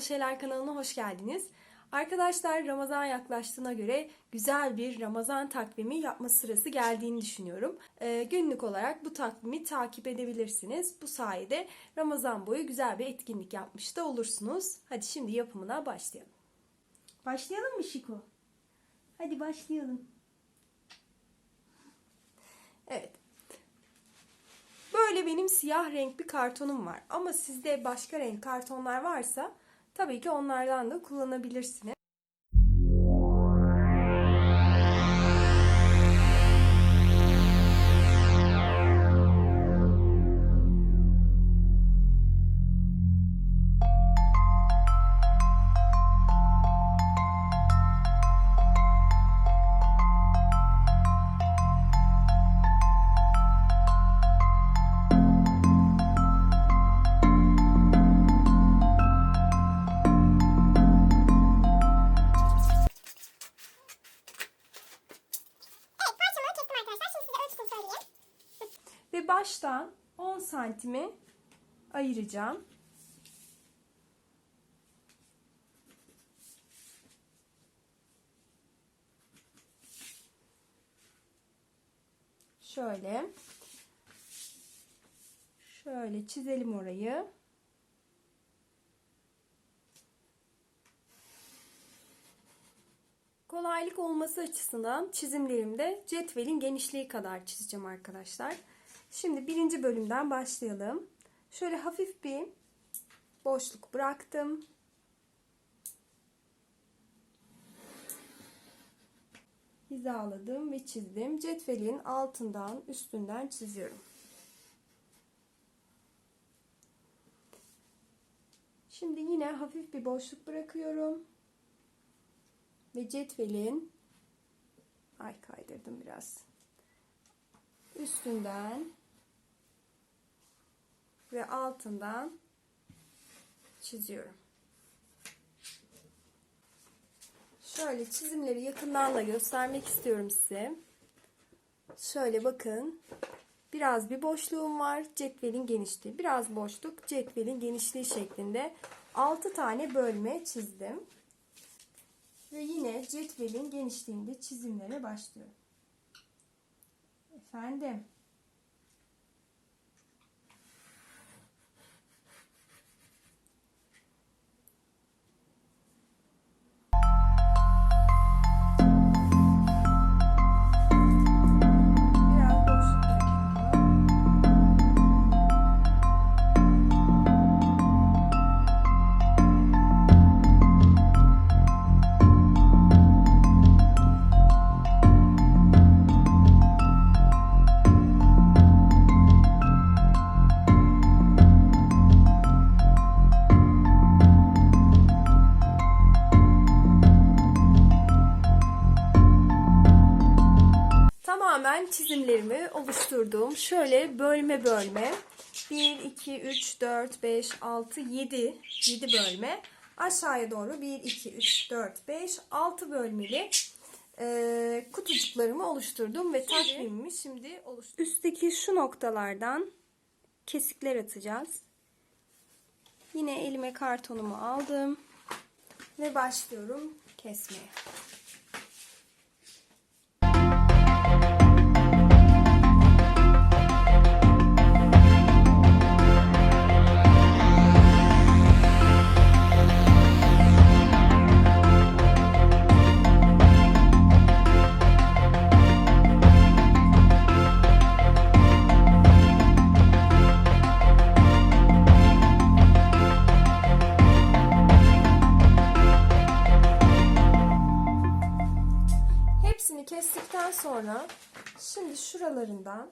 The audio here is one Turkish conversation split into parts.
Şeyler kanalına hoş geldiniz. Arkadaşlar Ramazan yaklaştığına göre güzel bir Ramazan takvimi yapma sırası geldiğini düşünüyorum. Ee, günlük olarak bu takvimi takip edebilirsiniz. Bu sayede Ramazan boyu güzel bir etkinlik yapmış da olursunuz. Hadi şimdi yapımına başlayalım. Başlayalım mı Şiko? Hadi başlayalım. Evet. Böyle benim siyah renk bir kartonum var. Ama sizde başka renk kartonlar varsa tabii ki onlardan da kullanabilirsiniz. Baştan 10 santimi ayıracağım. Şöyle. Şöyle çizelim orayı. Kolaylık olması açısından çizimlerimde cetvelin genişliği kadar çizeceğim arkadaşlar. Şimdi birinci bölümden başlayalım. Şöyle hafif bir boşluk bıraktım. Hizaladım ve çizdim. Cetvelin altından üstünden çiziyorum. Şimdi yine hafif bir boşluk bırakıyorum. Ve cetvelin ay kaydırdım biraz. Üstünden ve altından çiziyorum. Şöyle çizimleri yakından da göstermek istiyorum size. Şöyle bakın. Biraz bir boşluğum var. Cetvelin genişliği. Biraz boşluk. Cetvelin genişliği şeklinde 6 tane bölme çizdim. Ve yine cetvelin genişliğinde çizimlere başlıyorum. Efendim. Tamamen çizimlerimi oluşturduğum şöyle bölme bölme 1, 2, 3, 4, 5, 6, 7 7 bölme aşağıya doğru 1, 2, 3, 4, 5, 6 bölmeli e, kutucuklarımı oluşturdum ve takvimimi şimdi oluşturdum. Üstteki şu noktalardan kesikler atacağız. Yine elime kartonumu aldım ve başlıyorum kesmeye. Sonra şimdi şuralarından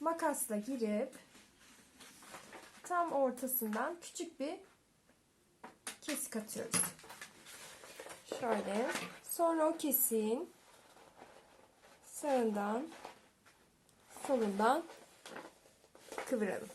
makasla girip tam ortasından küçük bir kesik atıyoruz. Şöyle. Sonra o kesiğin sağından solundan kıvıralım.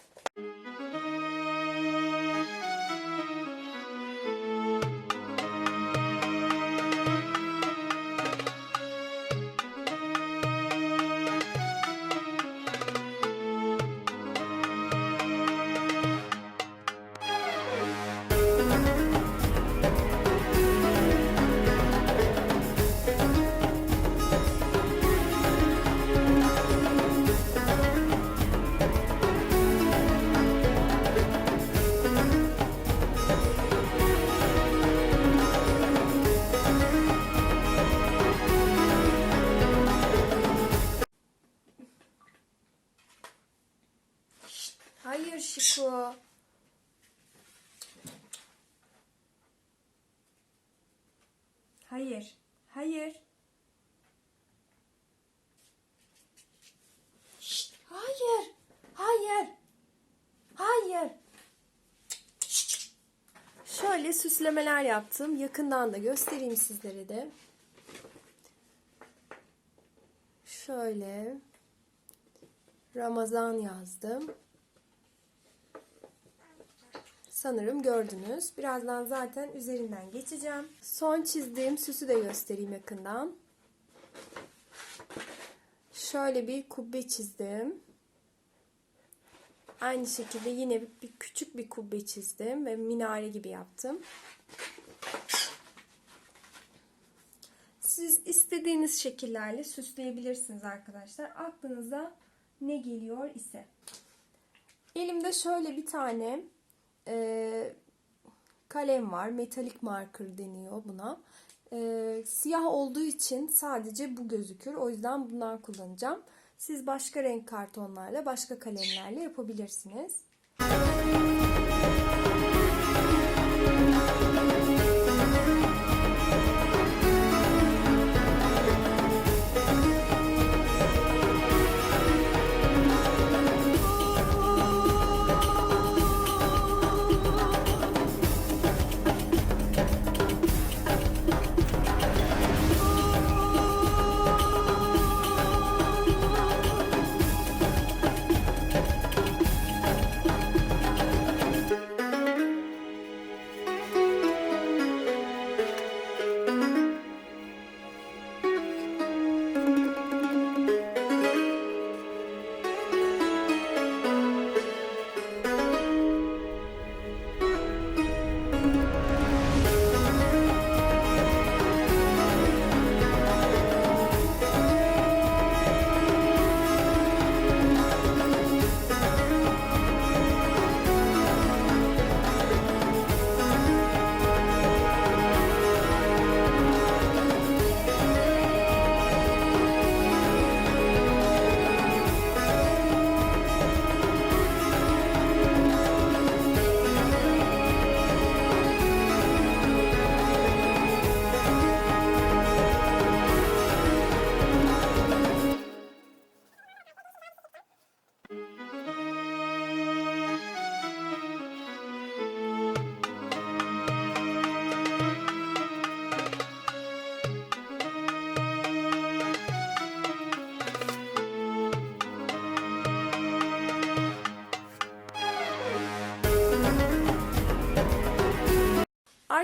Hayır. Hayır. Şşt, hayır. Hayır. Hayır. Şöyle süslemeler yaptım. Yakından da göstereyim sizlere de. Şöyle Ramazan yazdım. Sanırım gördünüz. Birazdan zaten üzerinden geçeceğim. Son çizdiğim süsü de göstereyim yakından. Şöyle bir kubbe çizdim. Aynı şekilde yine bir, küçük bir kubbe çizdim ve minare gibi yaptım. Siz istediğiniz şekillerle süsleyebilirsiniz arkadaşlar. Aklınıza ne geliyor ise. Elimde şöyle bir tane e, kalem var. Metalik marker deniyor buna. E, siyah olduğu için sadece bu gözükür. O yüzden bundan kullanacağım. Siz başka renk kartonlarla, başka kalemlerle yapabilirsiniz.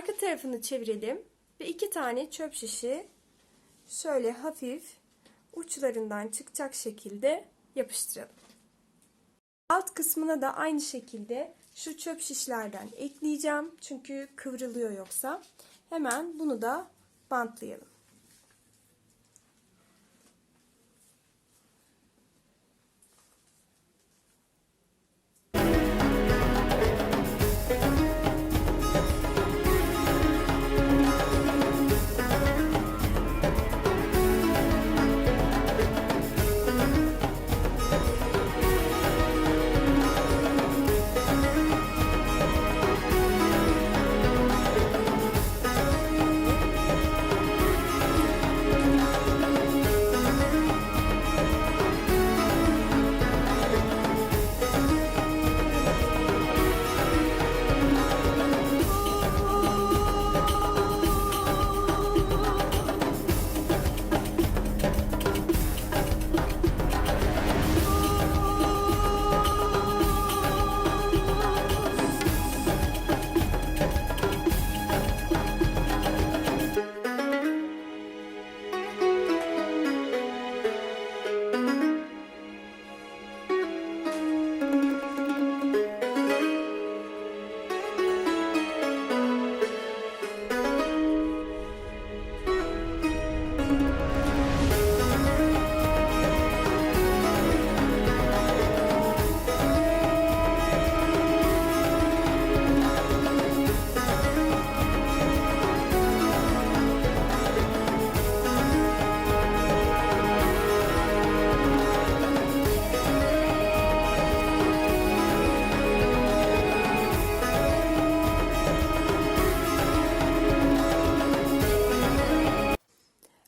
Arka tarafını çevirelim ve iki tane çöp şişi şöyle hafif uçlarından çıkacak şekilde yapıştıralım. Alt kısmına da aynı şekilde şu çöp şişlerden ekleyeceğim. Çünkü kıvrılıyor yoksa. Hemen bunu da bantlayalım.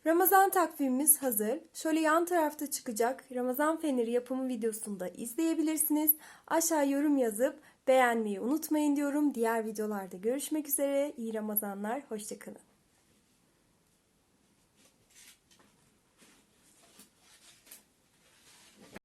Ramazan takvimimiz hazır. Şöyle yan tarafta çıkacak Ramazan feneri yapımı videosunu da izleyebilirsiniz. Aşağı yorum yazıp beğenmeyi unutmayın diyorum. Diğer videolarda görüşmek üzere. İyi Ramazanlar. Hoşçakalın.